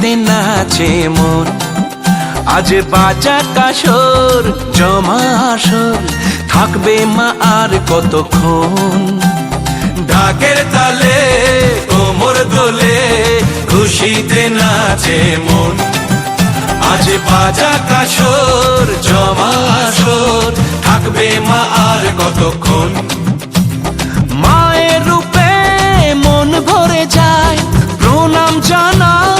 খুশিতে নাচে মন। আজ বাজা কাসর জমা আসর, থাকবে মা আর কতক্ষণ? ঢাকের তালে, কোমর দোলে, খুশিতে নাচে মন। আজ বাজা কাসর জমা আসর, থাকবে মা আর কতক্ষণ? মায়ের রূপে মন ভরে যায়, প্রণাম জানাই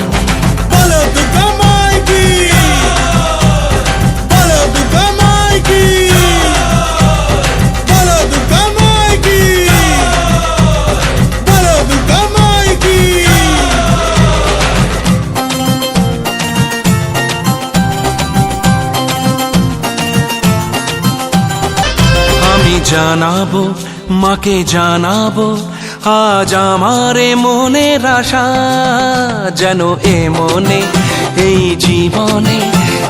জানাব, মাকে জানাব, আজ আমারে মনের আশা যেন এ মনে, এই জীবনে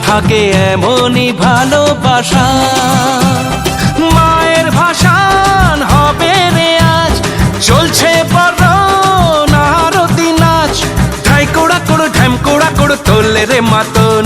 থাকে এমনই ভালোবাসা। মায়ের ভাষান হবে রে আজ, চলছে নারতি নাচ। ঢাই কোড়া কোড়, ঢ্যাম কোড়া কোড়, তোলে রে মাতন।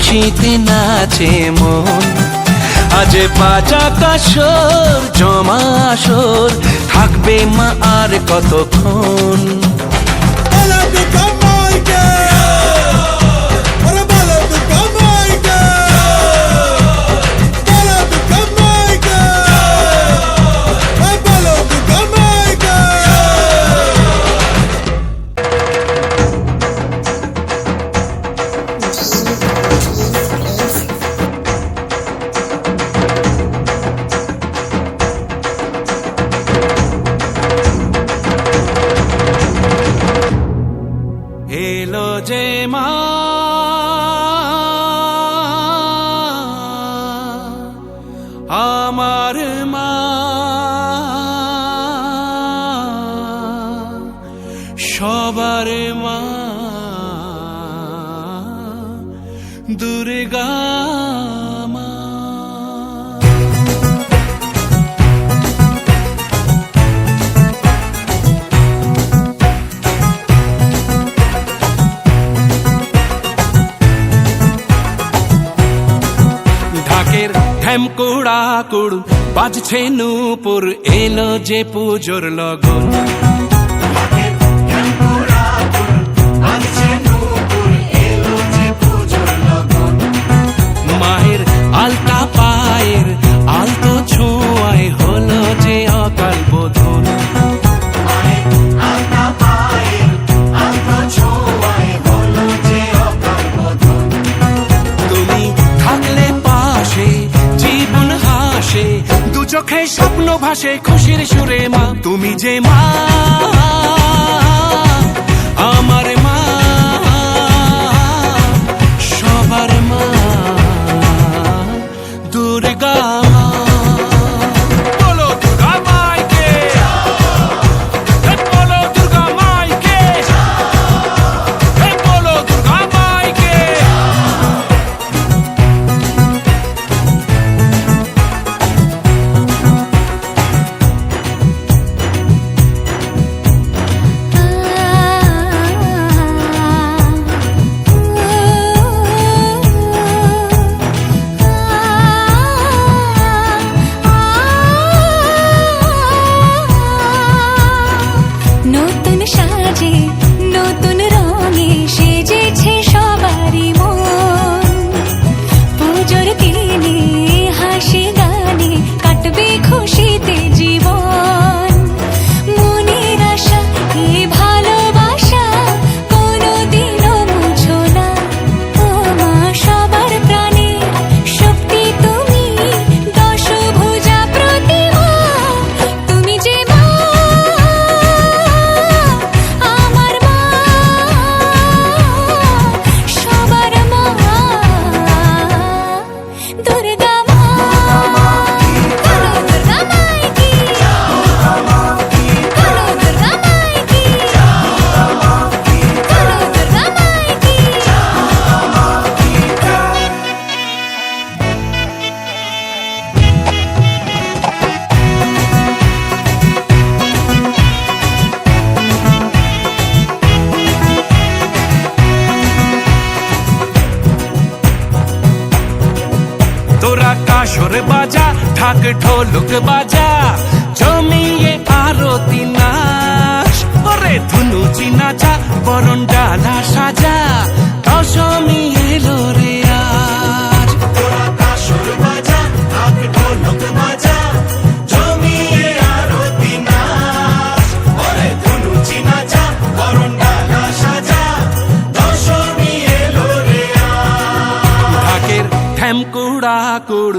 খুশিতে নাচে মন। আজ বাজা কাসর জমা আসর থাকবে মা আর কতক্ষণ? মা দুর্গা ঢাকের ঢ্যাম কুড়া কুড় বাজছে নূপুর এলো যে পুজোর লগন। ভাসে খুশির সুরে মা। তুমি যে মা ঢোলক বাজা, জমিয়ে আরতি নাচ ওরে ধুনু চিনাচা বরণ ডালা সাজা, দশমী এলো রে আজ। তোরা কাসর বাজা ঢাক ঢোলক বাজা জমিয়ে আরতি নাচ বরণ ডালা সাজা দশমী এলো রে ঠ্যামকুড়া কুড়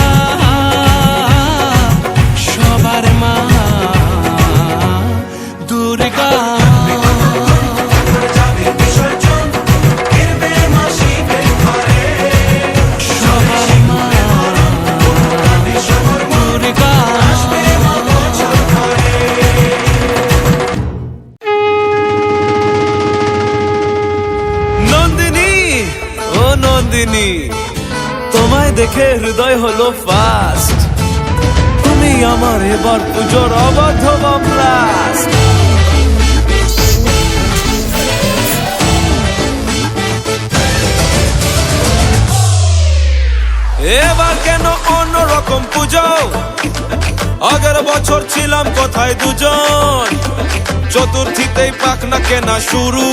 দেখে হৃদয় হলো ফাস্ট তুমি আমার এবার পুজোর অবাধ ব্লাস্ট এবার কেন অন্যরকম পুজো? আগের বছর ছিলাম কোথায় দুজন? চতুর্থীতেই পাক না কেনা শুরু।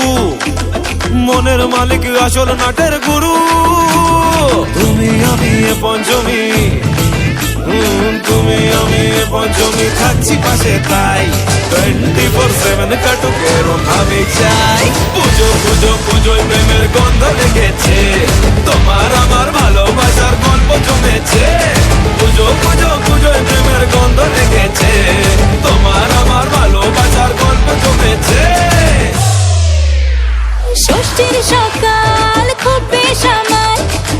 মনের মালিক আসল নাটের গুরু। তুমি আমি পঞ্চমী। তুমি, আমি এ পঞ্চমী থাকছি পাশে, তাই টোয়েন্টি ফোর সেভেন কাটুক এরম আমি চাই। পুজো পুজো, পুজোয় প্রেমের গন্ধ লেগেছে। তোমার আমার ভালোবাসার গল্প জমেছে। পুজো পুজো, পুজোয় প্রেমের গন্ধ লেগেছে। তোমার আমার ভালোবাসার গল্প জমেছে। ষষ্ঠীর সকাল খুব বেসামাল শাড়ির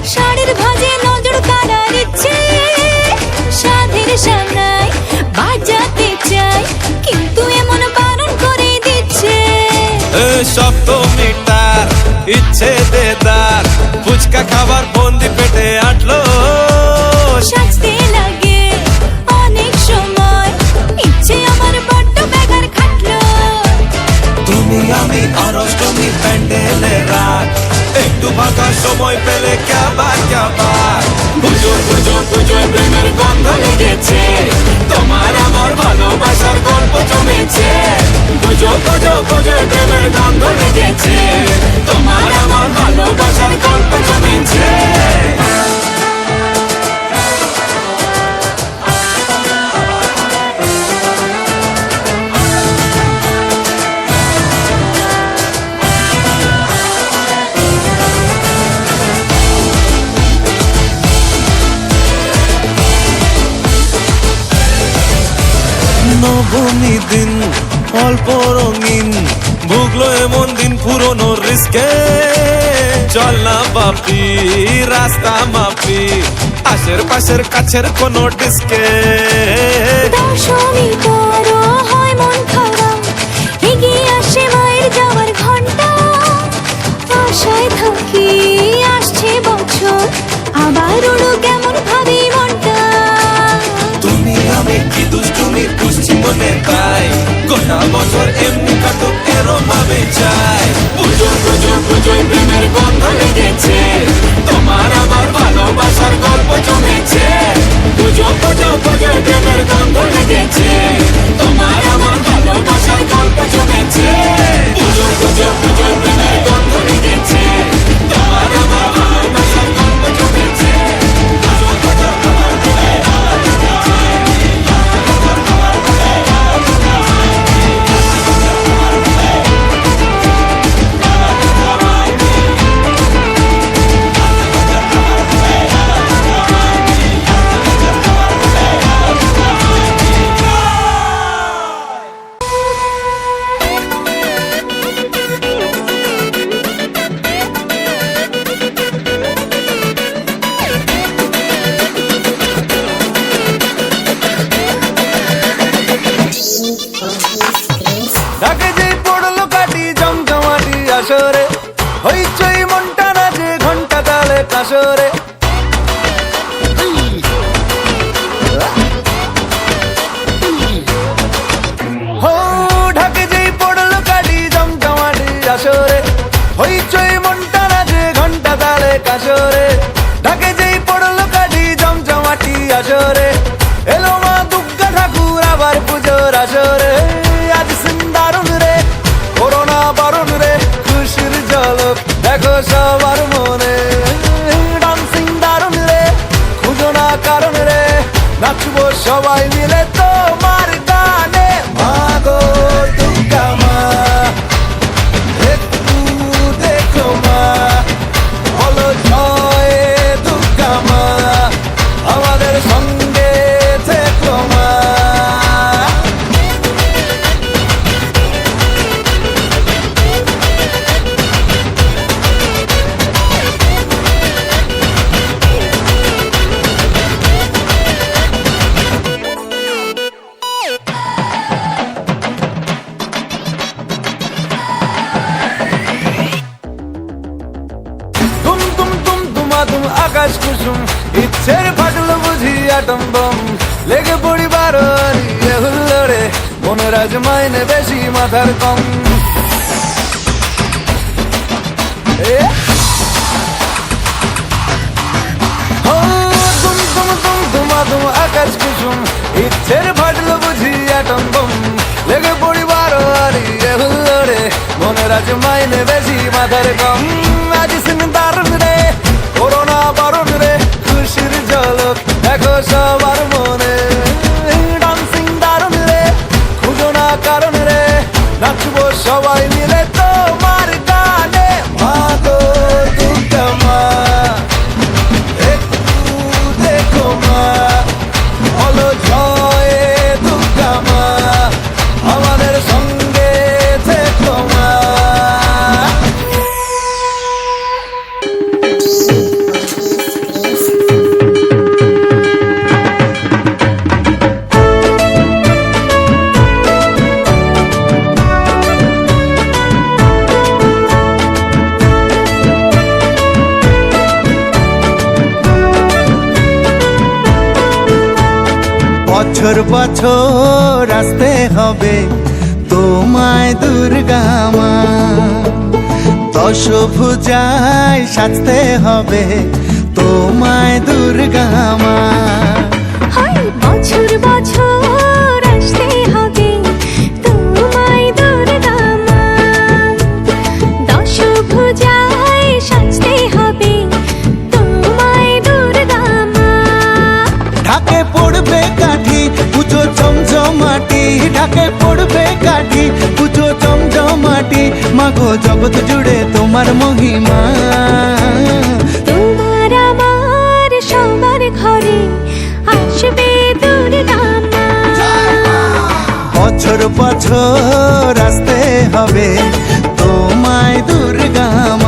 দেদার ফুচকা খাবার বন্দি পেটে আটলো। সাজতে লাগে অনেক সময়। ইচ্ছে আমার বড্ড বেগার খাটলো। তুমি তুমি আমি আর অষ্টমী প্যান্ডেলে রাত। একটু ফাঁকা সময় পেলে ক্যাবার ক্যাবার। পুজো পুজো পুজো প্রেমের গন্ধ লেগেছে। তোমার আমার ভালোবাসার গল্প জমেছে। পুজো পুজো পুজো প্রেমের গন্ধ লেগেছে। নবমী দিন অল্প রঙিন চল না বাপি রাস্তা মাপি আশের পাশের কাছের কোনো ডিস্কে। দশমী পরও হয় মন খারাপ এগিয়ে আসে মায়ের যাওয়ার ঘণ্টা আশায় থাকি আসছে বছর আবার উড়ো কেমন ভাবি মনটা। তুমি আমি কি দুষ্টুমি বুঝছি মনে তাই গোটা বছর এমনি কাটুক এরম ভাবে চাই? পুজো পুজো পুজোয় প্রেমের বন্ধ লেগেছে। আটম বম লেগে পড়ি বারো ইয়ে হুল্লোড়ে। মনের আজ মাইনে বেশি মাথার কম। এ? আকাশ কুসুম। ইচ্ছের ফাটলো বুঝি আটম বম লেগে পড়ি বারো ইয়ে হুল্লোড়ে। মনের আজ মাইনে বেশি মাথার কম। আজ সিন দারুণ রে করোনা বারণ খুশির ঝলক, দেখো সবার মনে। ডান্সিং দারুণ রে, খুঁজো না কারণ রে, নাচবো সবাই মিলে তোমার বছর বছর আসতে হবে তোমায় দুর্গামা দশ ভুজায় সাজতে হবে তোমায় দুর্গামা হয় বছর ঢাকে পড়বে কাঠি পুজো জমজমাটি ঢাকে পড়বে কাঠি পুজো জমজমাটি মাগো জগৎ জুড়ে তোমার মহিমা। তোমার আমার সবার ঘরে আসবে বছর বছর আসতে হবে তোমায় দুর্গা মা দুর্গা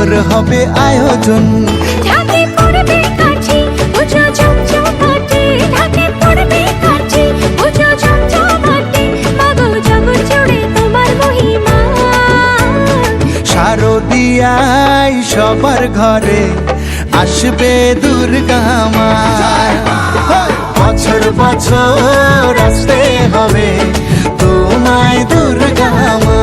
পুজোর হবে আয়োজন। ঢাকে পড়বে কাঠি পুজো জমজমাটি ঢাকে পড়বে কাঠি পুজো জমজমাটি মাগো জগৎ জুড়ে তোমার মহিমা। শারদিয়ায় সবার ঘরে আসবে দুর্গা মা। বছর বছর আসতে হবে তোমায় দুর্গা মা।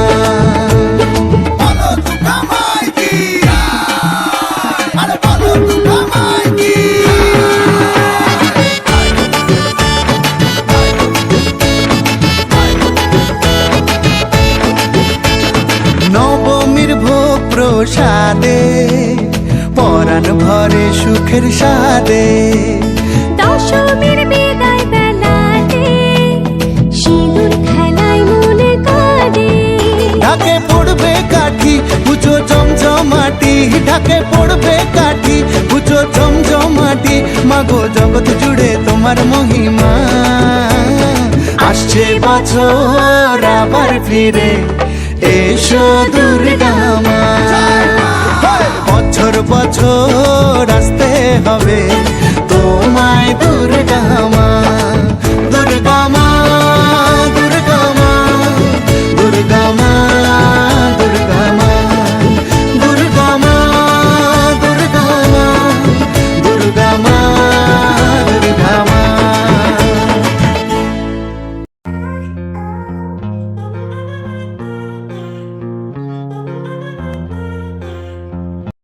প্রসাদে পরাণ ভরে সুখের সাদে জমজমাটি ঢাকে পড়বে কাঠি। পুজো জমজমাটি মাগো জগৎ জুড়ে তোমার মহিমা। আসছে বছর আবার ফিরে, এসো দুর্গা মা। বছর বছর আসতে হবে, তোমায় দুর্গা